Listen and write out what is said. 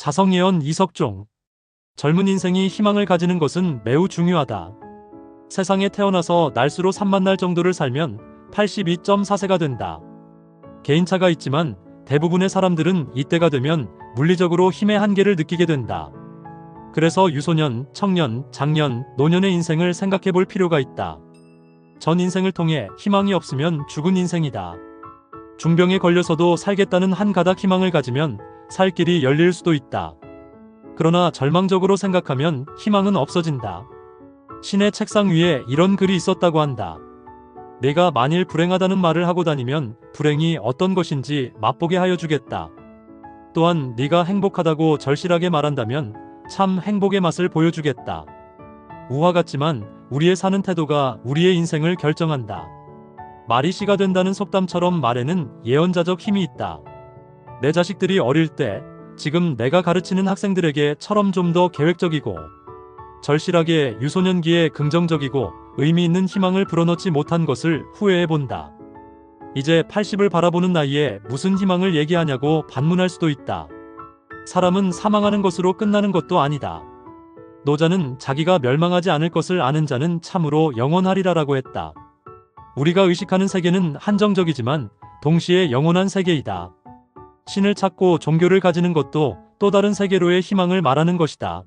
자성예언 이석종. 젊은 인생이 희망을 가지는 것은 매우 중요하다. 세상에 태어나서 날수로 3만 날 정도를 살면 82.4세가 된다. 개인차가 있지만 대부분의 사람들은 이때가 되면 물리적으로 힘의 한계를 느끼게 된다. 그래서 유소년, 청년, 장년, 노년의 인생을 생각해 볼 필요가 있다. 전 인생을 통해 희망이 없으면 죽은 인생이다. 중병에 걸려서도 살겠다는 한 가닥 희망을 가지면 살 길이 열릴 수도 있다. 그러나 절망적으로 생각하면 희망은 없어진다. 신의 책상 위에 이런 글이 있었다고 한다. 내가 만일 불행하다는 말을 하고 다니면 불행이 어떤 것인지 맛보게 하여 주겠다. 또한 네가 행복하다고 절실하게 말한다면 참 행복의 맛을 보여주겠다. 우화 같지만 우리의 사는 태도가 우리의 인생을 결정한다. 말이 씨가 된다는 속담처럼 말에는 예언자적 힘이 있다. 내 자식들이 어릴 때 지금 내가 가르치는 학생들에게 처럼 좀 더 계획적이고 절실하게 유소년기에 긍정적이고 의미 있는 희망을 불어넣지 못한 것을 후회해 본다. 이제 80을 바라보는 나이에 무슨 희망을 얘기하냐고 반문할 수도 있다. 사람은 사망하는 것으로 끝나는 것도 아니다. 노자는 자기가 멸망하지 않을 것을 아는 자는 참으로 영원하리라라고 했다. 우리가 의식하는 세계는 한정적이지만 동시에 영원한 세계이다. 신을 찾고 종교를 가지는 것도 또 다른 세계로의 희망을 말하는 것이다.